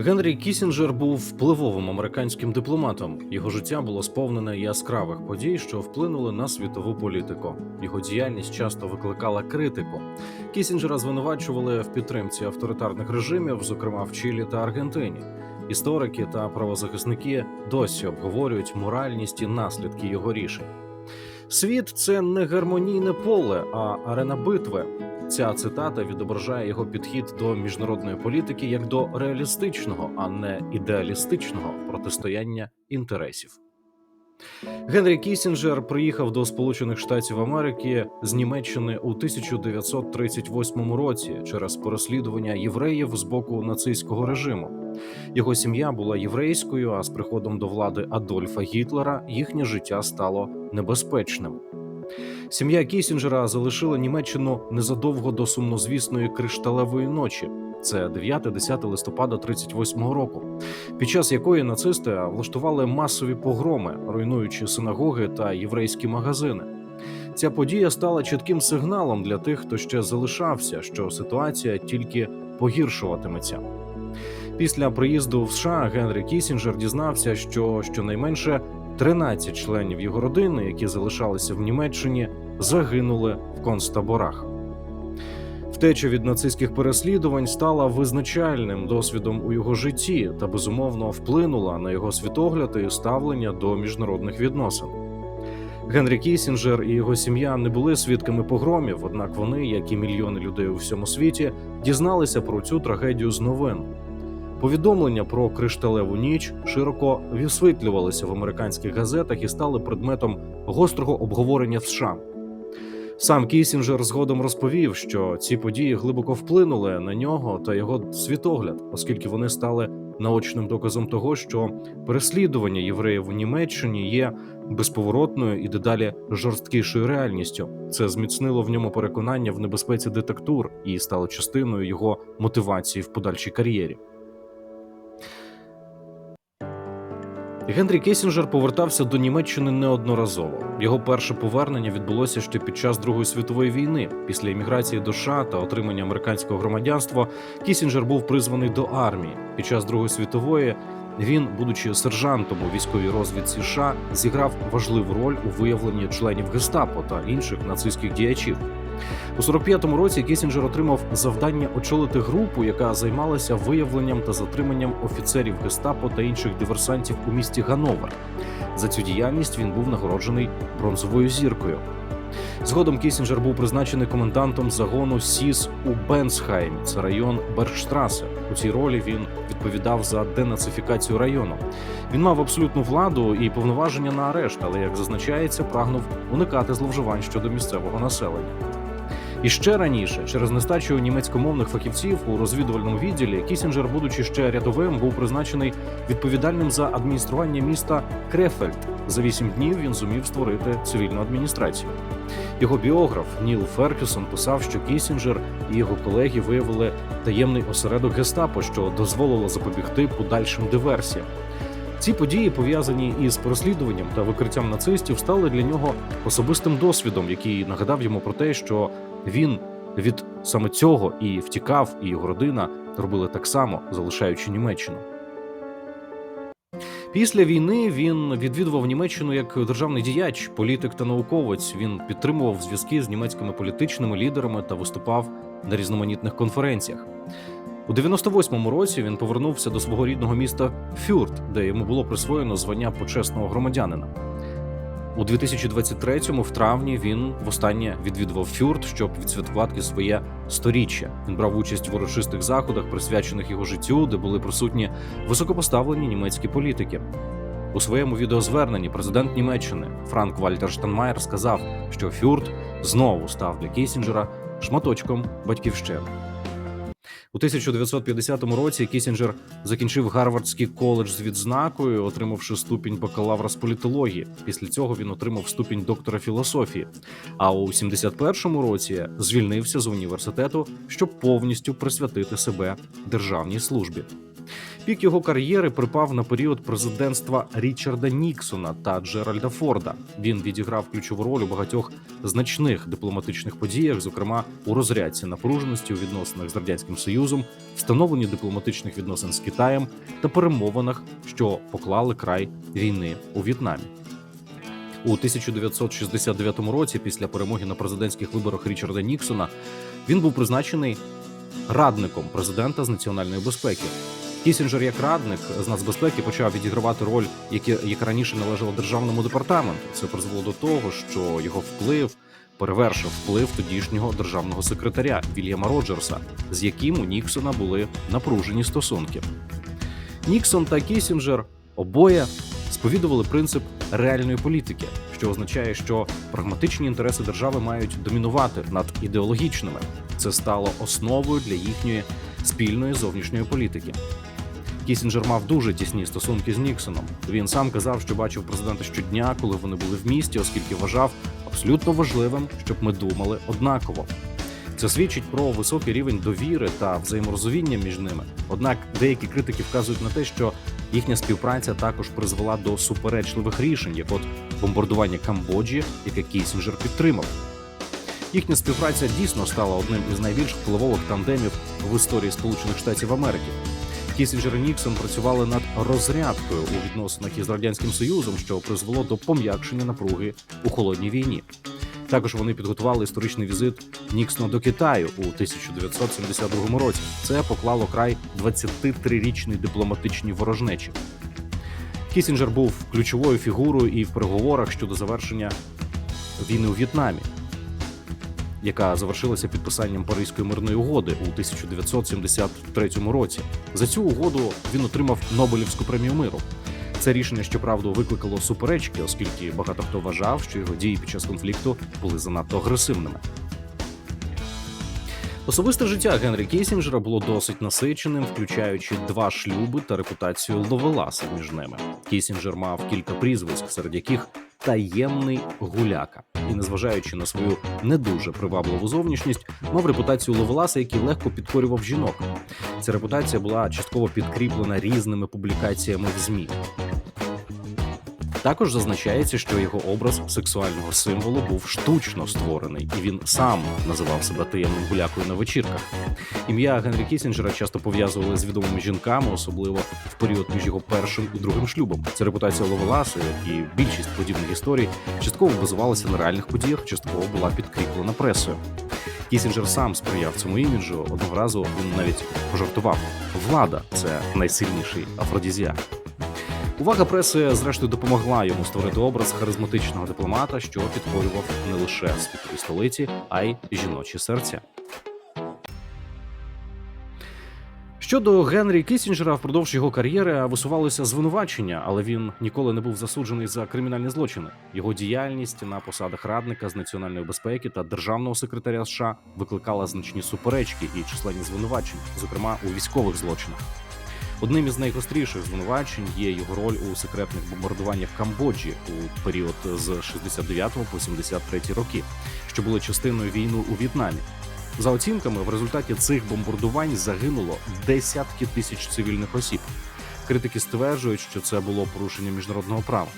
Генрі Кісінджер був впливовим американським дипломатом. Його життя було сповнене яскравих подій, що вплинули на світову політику. Його діяльність часто викликала критику. Кісінджера звинувачували в підтримці авторитарних режимів, зокрема в Чилі та Аргентині. Історики та правозахисники досі обговорюють моральність і наслідки його рішень. Світ це не гармонійне поле, а арена битви. Ця цитата відображає його підхід до міжнародної політики як до реалістичного, а не ідеалістичного протистояння інтересів. Генрі Кісінджер приїхав до Сполучених Штатів Америки з Німеччини у 1938 році через переслідування євреїв з боку нацистського режиму. Його сім'я була єврейською, а з приходом до влади Адольфа Гітлера їхнє життя стало небезпечним. Сім'я Кісінджера залишила Німеччину незадовго до сумнозвісної кришталевої ночі. Це 9-10 листопада 38-го року, під час якої нацисти влаштували масові погроми, руйнуючи синагоги та єврейські магазини. Ця подія стала чітким сигналом для тих, хто ще залишався, що ситуація тільки погіршуватиметься. Після приїзду в США Генрі Кісінджер дізнався, що щонайменше 13 членів його родини, які залишалися в Німеччині, загинули в концтаборах. Втеча від нацистських переслідувань стала визначальним досвідом у його житті та безумовно вплинула на його світогляд і ставлення до міжнародних відносин. Генрі Кісінджер і його сім'я не були свідками погромів, однак вони, як і мільйони людей у всьому світі, дізналися про цю трагедію з новин. Повідомлення про кришталеву ніч широко висвітлювалися в американських газетах і стали предметом гострого обговорення в США. Сам Кісінджер згодом розповів, що ці події глибоко вплинули на нього та його світогляд, оскільки вони стали наочним доказом того, що переслідування євреїв у Німеччині є безповоротною і дедалі жорсткішою реальністю. Це зміцнило в ньому переконання в небезпеці детектур і стало частиною його мотивації в подальшій кар'єрі. Генрі Кесінджер повертався до Німеччини неодноразово. Його перше повернення відбулося ще під час Другої світової війни. Після еміграції до США та отримання американського громадянства Кісінджер був призваний до армії. Під час Другої світової він, будучи сержантом у військовій розвідці США, зіграв важливу роль у виявленні членів гестапо та інших нацистських діячів. У 45-му році Кісінджер отримав завдання очолити групу, яка займалася виявленням та затриманням офіцерів гестапо та інших диверсантів у місті Гановер. За цю діяльність він був нагороджений бронзовою зіркою. Згодом Кісінджер був призначений комендантом загону СІС у Бенсхаймі, це район Бергштрасе. У цій ролі він відповідав за денацифікацію району. Він мав абсолютну владу і повноваження на арешт, але як зазначається, прагнув уникати зловживань щодо місцевого населення. І ще раніше, через нестачу німецькомовних фахівців у розвідувальному відділі, Кісінджер, будучи ще рядовим, був призначений відповідальним за адміністрування міста Крефельд. За вісім днів він зумів створити цивільну адміністрацію. Його біограф Ніл Феркюсон писав, що Кісінджер і його колеги виявили таємний осередок гестапо, що дозволило запобігти подальшим диверсіям. Ці події, пов'язані із переслідуванням та викриттям нацистів, стали для нього особистим досвідом, який нагадав йому про те, що він від саме цього і втікав, і його родина робили так само, залишаючи Німеччину. Після війни він відвідував Німеччину як державний діяч, політик та науковець. Він підтримував зв'язки з німецькими політичними лідерами та виступав на різноманітних конференціях. У 98-му році він повернувся до свого рідного міста Фюрт, де йому було присвоєно звання почесного громадянина. У 2023-му, в травні, він востаннє відвідував Фюрт, щоб відсвяткувати своє сторіччя. Він брав участь в урочистих заходах, присвячених його життю, де були присутні високопоставлені німецькі політики. У своєму відеозверненні президент Німеччини Франк Вальтер Штанмаєр сказав, що Фюрт знову став для Кісінджера шматочком батьківщини. У 1950 році Кісінджер закінчив Гарвардський коледж з відзнакою, отримавши ступінь бакалавра з політології. Після цього він отримав ступінь доктора філософії. А у 71-му році звільнився з університету, щоб повністю присвятити себе державній службі. Пік його кар'єри припав на період президентства Річарда Ніксона та Джеральда Форда. Він відіграв ключову роль у багатьох значних дипломатичних подіях, зокрема у розрядці напруженості у відносинах з радянським союзом, встановленні дипломатичних відносин з Китаєм та перемовинах, що поклали край війни у В'єтнамі. У 1969 році, після перемоги на президентських виборах Річарда Ніксона, він був призначений радником президента з національної безпеки. Кісінджер, як радник з нацбезпеки, почав відігравати роль, яка, раніше належала державному департаменту. Це призвело до того, що його вплив перевершив вплив тодішнього державного секретаря Вільяма Роджерса, з яким у Ніксона були напружені стосунки. Ніксон та Кісінджер обоє сповідували принцип реальної політики, що означає, що прагматичні інтереси держави мають домінувати над ідеологічними. Це стало основою для їхньої спільної зовнішньої політики. Кісінджер мав дуже тісні стосунки з Ніксоном. Він сам казав, що бачив президента щодня, коли вони були в місті, оскільки вважав абсолютно важливим, щоб ми думали однаково. Це свідчить про високий рівень довіри та взаєморозуміння між ними. Однак деякі критики вказують на те, що їхня співпраця також призвела до суперечливих рішень, як от бомбардування Камбоджі, яке Кісінджер підтримав. Їхня співпраця дійсно стала одним із найбільш впливових тандемів в історії Сполучених Штатів Америки. Кісінджер і Ніксон працювали над розрядкою у відносинах із радянським союзом, що призвело до пом'якшення напруги у холодній війні. Також вони підготували історичний візит Ніксона до Китаю у 1972 році. Це поклало край 23-річній дипломатичній ворожнечі. Кісінджер був ключовою фігурою і в переговорах щодо завершення війни у В'єтнамі, яка завершилася підписанням Паризької мирної угоди у 1973 році. За цю угоду він отримав Нобелівську премію миру. Це рішення, щоправда, викликало суперечки, оскільки багато хто вважав, що його дії під час конфлікту були занадто агресивними. Особисте життя Генрі Кісінджера було досить насиченим, включаючи два шлюби та репутацію ловеласа між ними. Кісінджер мав кілька прізвиськ, серед яких таємний гуляка, і, незважаючи на свою не дуже привабливу зовнішність, мав репутацію ловеласа, який легко підкорював жінок. Ця репутація була частково підкріплена різними публікаціями в змі. Також зазначається, що його образ сексуального символу був штучно створений, і він сам називав себе таємним гулякою на вечірках. Ім'я Генрі Кісінджера часто пов'язували з відомими жінками, особливо в період між його першим і другим шлюбом. Ця репутація Ловеласа, як і більшість подібних історій, частково базувалася на реальних подіях, частково була підкріплена пресою. Кісінджер сам сприяв цьому іміджу. Одного разу він навіть пожартував: влада це найсильніший афродізіак. Увага преси, зрештою, допомогла йому створити образ харизматичного дипломата, що підкорював не лише світові столиці, а й жіночі серця. Щодо Генрі Кісінджера, впродовж його кар'єри висувалися звинувачення, але він ніколи не був засуджений за кримінальні злочини. Його діяльність на посадах радника з національної безпеки та державного секретаря США викликала значні суперечки і численні звинувачення, зокрема у військових злочинах. Одним із найгостріших звинувачень є його роль у секретних бомбардуваннях Камбоджі у період з 69 по 73 роки, що були частиною війни у В'єтнамі. За оцінками, в результаті цих бомбардувань загинуло десятки тисяч цивільних осіб. Критики стверджують, що це було порушення міжнародного права.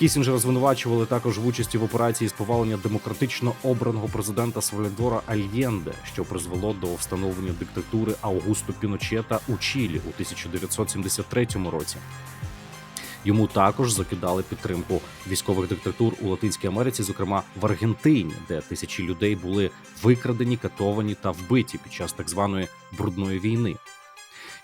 Кісінджера звинувачували також в участі в операції з повалення демократично обраного президента Сальвадора Альєнде, що призвело до встановлення диктатури Аугусто Піночета у Чилі у 1973 році. Йому також закидали підтримку військових диктатур у Латинській Америці, зокрема в Аргентині, де тисячі людей були викрадені, катовані та вбиті під час так званої брудної війни.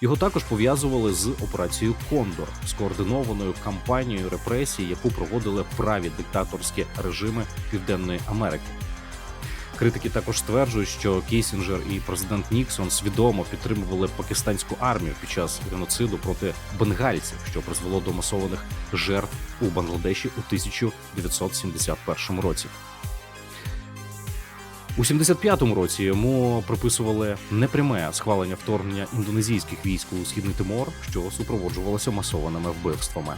Його також пов'язували з операцією Кондор, скоординованою кампанією репресій, яку проводили праві диктаторські режими Південної Америки. Критики також стверджують, що Кісінджер і президент Ніксон свідомо підтримували пакистанську армію під час геноциду проти бенгальців, що призвело до масованих жертв у Бангладеші у 1971 році. У 75-му році йому приписували непряме схвалення вторгнення індонезійських військ у східний Тимор, що супроводжувалося масованими вбивствами.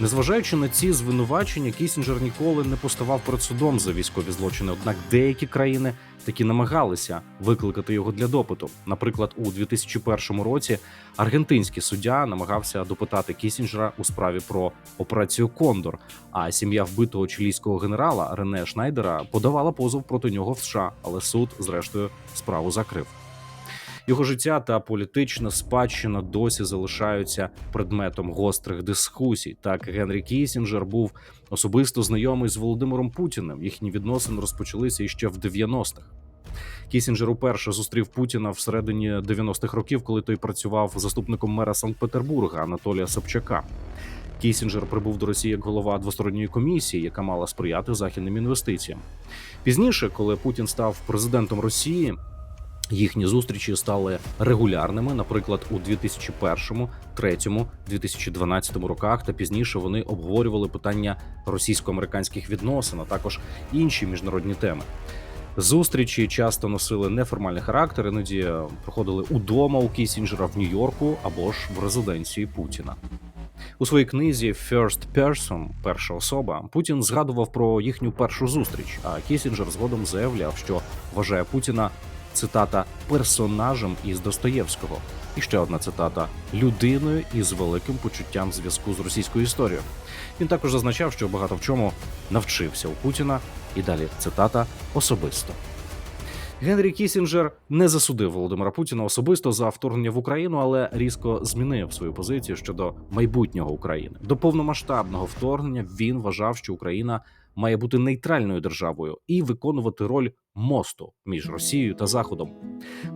Незважаючи на ці звинувачення, Кісінджер ніколи не поставав перед судом за військові злочини. Однак деякі країни таки намагалися викликати його для допиту. Наприклад, у 2001 році аргентинський суддя намагався допитати Кісінджера у справі про операцію Кондор. А сім'я вбитого чилійського генерала Рене Шнайдера подавала позов проти нього в США, але суд, зрештою, справу закрив. Його життя та політична спадщина досі залишаються предметом гострих дискусій. Так Генрі Кісінджер був особисто знайомий з Володимиром Путіним. Їхні відносини розпочалися іще в 90-х. Кісінджер уперше зустрів Путіна всередині 90-х років, коли той працював заступником мера Санкт-Петербурга Анатолія Собчака. Кісінджер прибув до Росії як голова двосторонньої комісії, яка мала сприяти західним інвестиціям. Пізніше, коли Путін став президентом Росії, їхні зустрічі стали регулярними. Наприклад, у 2001, 2003, 2012 роках, та пізніше вони обговорювали питання російсько-американських відносин, а також інші міжнародні теми. Зустрічі часто носили неформальний характер, іноді проходили удома у Кісінджера в Нью-Йорку або ж в резиденції Путіна. У своїй книзі First Person перша особа Путін згадував про їхню першу зустріч. А Кісінджер згодом заявляв, що вважає Путіна цитата персонажем із Достоєвського. І ще одна цитата людиною із великим почуттям зв'язку з російською історією. Він також зазначав, що багато в чому навчився у Путіна. І далі цитата особисто. Генрі Кісінджер не засудив Володимира Путіна особисто за вторгнення в Україну, але різко змінив свою позицію щодо майбутнього України. До повномасштабного вторгнення він вважав, що Україна має бути нейтральною державою і виконувати роль мосту між Росією та Заходом.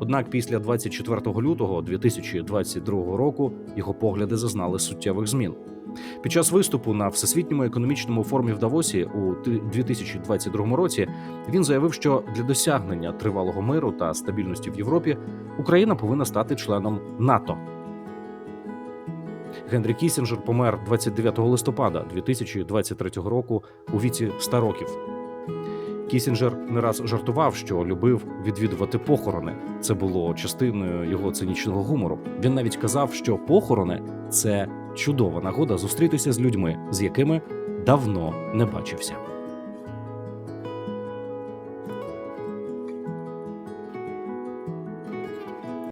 Однак після 24 лютого 2022 року його погляди зазнали суттєвих змін. Під час виступу на всесвітньому економічному форумі в Давосі у 2022 році він заявив, що для досягнення тривалого миру та стабільності в Європі Україна повинна стати членом НАТО. Генрі Кісінджер помер 29 листопада 2023 року у віці 100 років. Кісінджер не раз жартував, що любив відвідувати похорони. Це було частиною його цинічного гумору. Він навіть казав, що похорони це чудова нагода зустрітися з людьми, з якими давно не бачився.